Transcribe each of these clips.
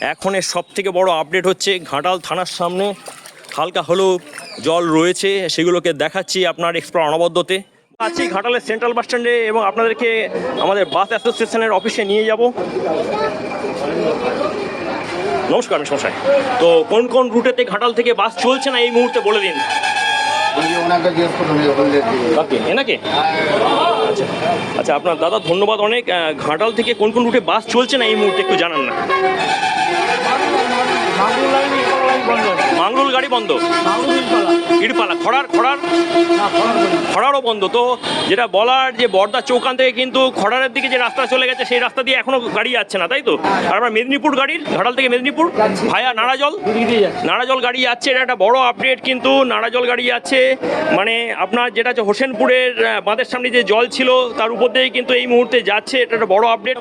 এখনের সব থেকে বড় আপডেট হচ্ছে ঘাটাল থানার সামনে। হালকা হলেও জল রয়েছে, সেগুলোকে দেখাচ্ছি আপনার এক্সপ্লোর অনবদ্যতে। আছি ঘাটালের সেন্ট্রাল বাস স্ট্যান্ডে এবং আপনাদেরকে আমাদের বাস অ্যাসোসিয়েশনের অফিসে নিয়ে যাব। নমস্কার আমি মশাই। তো কোন কোন রুটেতে ঘাটাল থেকে বাস চলছে না এই মুহূর্তে বলে দিন? আচ্ছা আচ্ছা আপনার দাদা ধন্যবাদ অনেক। ঘাটাল থেকে কোন কোন রুটে বাস চলছে না এই মুহূর্তে একটু জানান না। মাঙ্গল গাড়ি বন্ধ। ইটপালা, খড়ার খড়ার, খড়ারও বন্ধ। তো যেটা বলার যে বর্দা চৌকান থেকে কিন্তু খড়ারের দিকে যে রাস্তা চলে গেছে, সেই রাস্তা দিয়ে এখনও গাড়ি যাচ্ছে না, তাই তো? আর মেদিনীপুর গাড়ির, ঘাটাল থেকে মেদিনীপুর, ভায়া নাড়াজল নাড়াজল গাড়ি যাচ্ছে, এটা একটা বড় আপডেট কিন্তু নাড়াজল গাড়ি যাচ্ছে। মানে আপনার যেটা হচ্ছে হোসেনপুরের বাঁধের সামনে যে জল ছিল, তার উপর দিয়েই কিন্তু এই মুহূর্তে যাচ্ছে, এটা একটা বড় আপডেট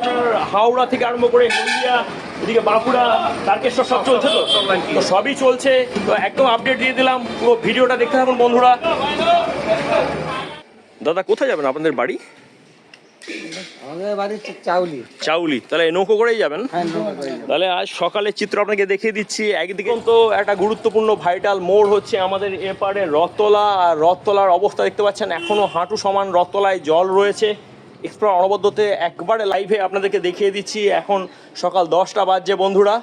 হাওড়া থেকে আরম্ভ করে হলদিয়া এদিকে বাঁকুড়া তারকেশ্বর সব চলছে তো? তো সবই চলছে। তো একদম আপডেট দিয়ে দিলাম পুরো ভিডিওটা দেখতে থাকুন বন্ধুরা। দাদা কোথায় যাবেন? আপনাদের বাড়ি? আমাদের বাড়ি চাউলি। চাউলি। তাহলে নৌকো করেই যাবেন? হ্যাঁ। তাহলে আজ সকালের চিত্র আপনাকে দেখিয়ে দিচ্ছি। একদিকে তো একটা গুরুত্বপূর্ণ ভাইটাল মোড় হচ্ছে আমাদের এপারে রথতলা। আর রথতলার অবস্থা দেখতে পাচ্ছেন এখনও হাঁটু সমান রথতলায় জল রয়েছে। এক্সপ্লোর অনবদ্যতে একবারে লাইভে আপনাদেরকে দেখিয়ে দিচ্ছি। এখন সকাল দশটা বাজছে, বন্ধুরা।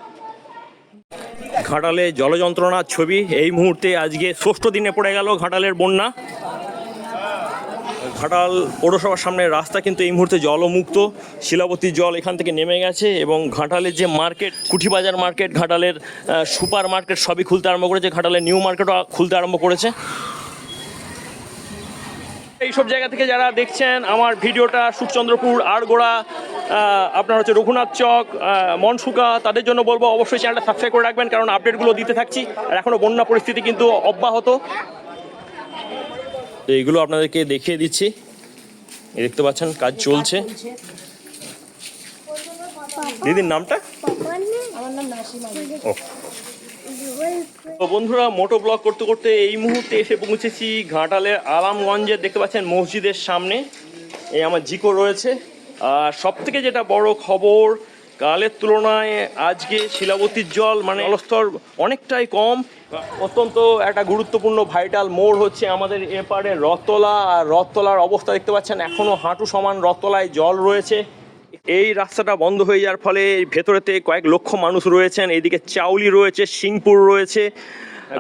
ঘাটালে জলযন্ত্রণার ছবি, এই মুহূর্তে আজকে ষষ্ঠ দিনে পড়ে গেল ঘাটালের বন্যা। ঘাটাল পৌরসভার সামনে রাস্তা কিন্তু এই মুহূর্তে জলমুক্ত। শিলাবতীর জল এখান থেকে নেমে গেছে এবং ঘাটালের যে মার্কেট, কুঠিবাজার মার্কেট, ঘাটালের সুপার মার্কেট সবই খুলতে আরম্ভ করেছে। ঘাটালের নিউ মার্কেটও খুলতে আরম্ভ করেছে। এইসব জায়গা থেকে যারা দেখছেন আমার ভিডিওটা সুখচন্দ্রপুর আড়গোড়া আপনার হচ্ছে রঘুনাথ চক মনসুকা তাদের জন্য বলব অবশ্যই চ্যানেলটা সাবস্ক্রাইব করে রাখবেন কারণ আপডেটগুলো দিতে থাকছি। আর এখনও বন্যা পরিস্থিতি কিন্তু অব্যাহত। তো এইগুলো আপনাদেরকে দেখিয়ে দিচ্ছি। দেখতে পাচ্ছেন কাজ চলছে। দিদির নামটা? আমার নাম ও। তো বন্ধুরা, মোটো ব্লগ করতে করতে এই মুহূর্তে এসে পৌঁছেছি ঘাটালের আরামগঞ্জের দেখতে পাচ্ছেন মসজিদের সামনে। এই আমার জিকো রয়েছে। আর সব থেকে যেটা বড় খবর, কালের তুলনায় আজকে শিলাবতীর জল মানে জলস্তর অনেকটাই কম। অত্যন্ত একটা গুরুত্বপূর্ণ ভাইটাল মোড় হচ্ছে আমাদের এপারে রথতলা আর রথতলার অবস্থা দেখতে পাচ্ছেন এখনও হাঁটু সমান রথতলায় জল রয়েছে। এই রাস্তাটা বন্ধ হয়ে যাওয়ার ফলে ভেতরেতে কয়েক লক্ষ মানুষ রয়েছেন, এদিকে চাউলি রয়েছে সিংপুর রয়েছে।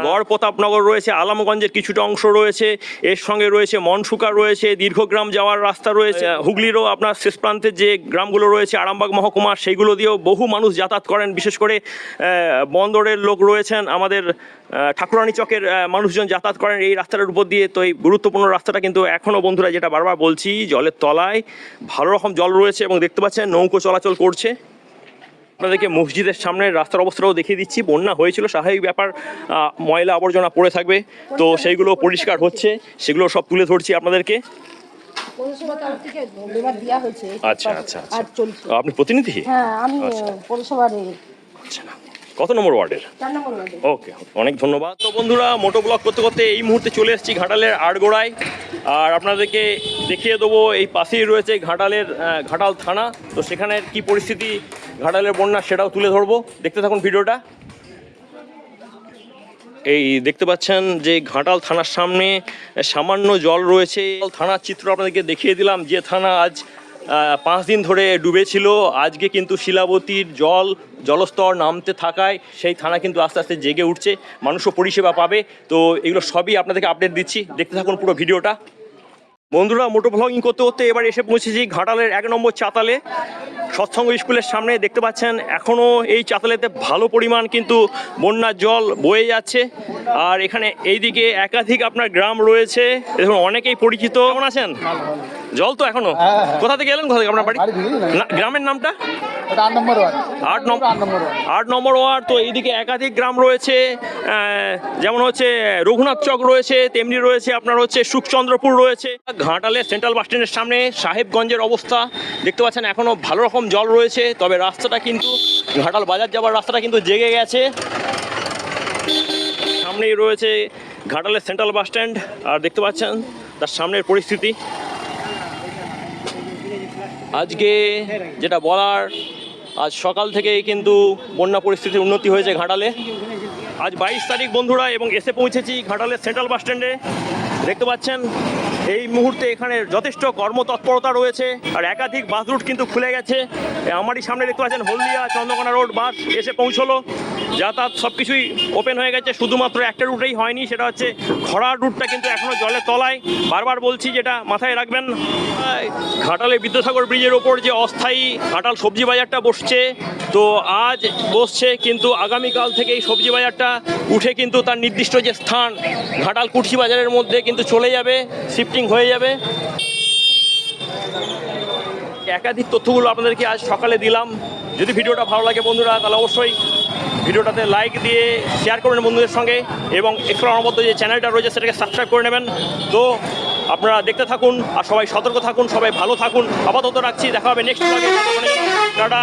গড় প্রতাপনগর রয়েছে আলামগঞ্জের কিছুটা অংশ রয়েছে এর সঙ্গে রয়েছে মনসুকা রয়েছে দীর্ঘগ্রাম যাওয়ার রাস্তা রয়েছে হুগলিরও আপনার শেষ প্রান্তের যে গ্রামগুলো রয়েছে আরামবাগ মহকুমা সেইগুলো দিয়েও বহু মানুষ যাতায়াত করেন বিশেষ করে বন্দরের লোক রয়েছেন আমাদের ঠাকুরানী চকের মানুষজন যাতায়াত করেন এই রাস্তাটার উপর দিয়ে তো এই গুরুত্বপূর্ণ রাস্তাটা কিন্তু এখনও বন্ধুরা যেটা বারবার বলছি জলের তলায় ভালো রকম জল রয়েছে এবং দেখতে পাচ্ছেন নৌকো চলাচল করছে। আপনাদেরকে মসজিদের সামনে রাস্তার অবস্থাটাও দেখিয়ে দিচ্ছি। বন্যা হয়েছিল স্বাভাবিক ব্যাপার। ময়লা আবর্জনা পড়ে থাকবে। তো সেইগুলো পরিষ্কার হচ্ছে সেগুলো সব তুলে ধরছি আপনাদেরকে। আচ্ছা আচ্ছা আচ্ছা। আপনি প্রতিনিধি? আচ্ছা। আচ্ছা। কত নম্বর ওয়ার্ডের? ওকে অনেক ধন্যবাদ। তো বন্ধুরা মোটো ব্লগ করতে করতে এই মুহূর্তে চলে এসেছি ঘাটালের আড়গোড়ায়। আর আপনাদেরকে দেখিয়ে দেবো এই পাশেই রয়েছে ঘাটালের ঘাটাল থানা। তো সেখানের কি পরিস্থিতি ঘাটালের বন্যা সেটাও তুলে ধরবো। দেখতে থাকুন ভিডিওটা। এই দেখতে পাচ্ছেন যে ঘাটাল থানার সামনে সামান্য জল রয়েছে। থানার চিত্র আপনাদেরকে দেখিয়ে দিলাম। যে থানা আজ পাঁচ দিন ধরে ডুবেছিল। আজকে কিন্তু শিলাবতীর জল জলস্তর নামতে থাকায় সেই থানা কিন্তু আস্তে আস্তে জেগে উঠছে। মানুষও পরিষেবা পাবে। তো এগুলো সবই আপনাদেরকে আপডেট দিচ্ছি। দেখতে থাকুন পুরো ভিডিওটা। বন্ধুরা মোটো ব্লগিং করতে করতে এবার এসে পৌঁছেছি ঘাটালের এক নম্বর চাতালে। সৎসঙ্গ স্কুলের সামনে দেখতে পাচ্ছেন এখনও এই চাতালেতে ভালো পরিমাণ কিন্তু বন্যার জল বয়ে যাচ্ছে। আর এখানে এইদিকে একাধিক আপনার গ্রাম রয়েছে দেখুন অনেকেই পরিচিত। কেমন আছেন? জল তো এখনও? হ্যাঁ, হ্যাঁ। কোথা থেকে এলেন? কোথা থেকে? আপনার বাড়ি। না, গ্রামের নামটা? আট নম্বর ওয়ার্ড। আট নম্বর তো এইদিকে একাধিক গ্রাম রয়েছে। যেমন হচ্ছে রঘুনাথ চক রয়েছে তেমনি রয়েছে আপনার হচ্ছে সুখচন্দ্রপুর রয়েছে। ঘাটালে সেন্ট্রাল বাস স্ট্যান্ডের সামনে সাহেবগঞ্জের অবস্থা। দেখতে পাচ্ছেন এখনও ভালো রকম জল রয়েছে তবে রাস্তাটা কিন্তু ঘাটাল বাজার যাওয়ার রাস্তাটা কিন্তু জেগে গেছে। সামনেই রয়েছে ঘাটালের সেন্ট্রাল বাস স্ট্যান্ড আর দেখতে পাচ্ছেন তার সামনের পরিস্থিতি। আজকে যেটা বলার, আজ সকাল থেকেই কিন্তু বন্যা পরিস্থিতির উন্নতি হয়েছে ঘাটালে। আজ বাইশ তারিখ বন্ধুরা, এবং এসে পৌঁছেছি ঘাটালের সেন্ট্রাল বাস স্ট্যান্ডে। দেখতে পাচ্ছেন, এই মুহূর্তে এখানে যথেষ্ট কর্মতৎপরতা রয়েছে, আর একাধিক বাস রুট কিন্তু খুলে গেছে। আমারই সামনে দেখতে পাচ্ছেন, হলদিয়া চন্দ্রকোনা রোড বাস এসে পৌঁছলো। যাতায়াত সব কিছুই ওপেন হয়ে গেছে, শুধুমাত্র একটা রুটেই হয়নি, সেটা হচ্ছে খরার রুটটা কিন্তু এখনও জলের তলায়। বারবার বলছি, যেটা মাথায় রাখবেন ঘাটালে বিদ্যাসাগর ব্রিজের ওপর যে অস্থায়ী ঘাটাল সবজি বাজারটা বসছে, তো আজ বসছে, কিন্তু আগামীকাল থেকে এই সবজি বাজারটা উঠে কিন্তু তার নির্দিষ্ট যে স্থান, ঘাটাল কুঠি বাজারের মধ্যে কিন্তু চলে যাবে, শিফটিং হয়ে যাবে। একাধিক তথ্যগুলো আপনাদেরকে আজ সকালে দিলাম। যদি ভিডিওটা ভালো লাগে বন্ধুরা, তাহলে অবশ্যই ভিডিওটাতে লাইক দিয়ে শেয়ার করবেন বন্ধুদের সঙ্গে, এবং একটু অনবদ্য যে চ্যানেলটা রয়েছে, সেটাকে সাবস্ক্রাইব করে নেবেন। তো আপনারা দেখতে থাকুন আর সবাই সতর্ক থাকুন, সবাই ভালো থাকুন। আপাতত রাখছি, দেখা হবে নেক্সট টাটা।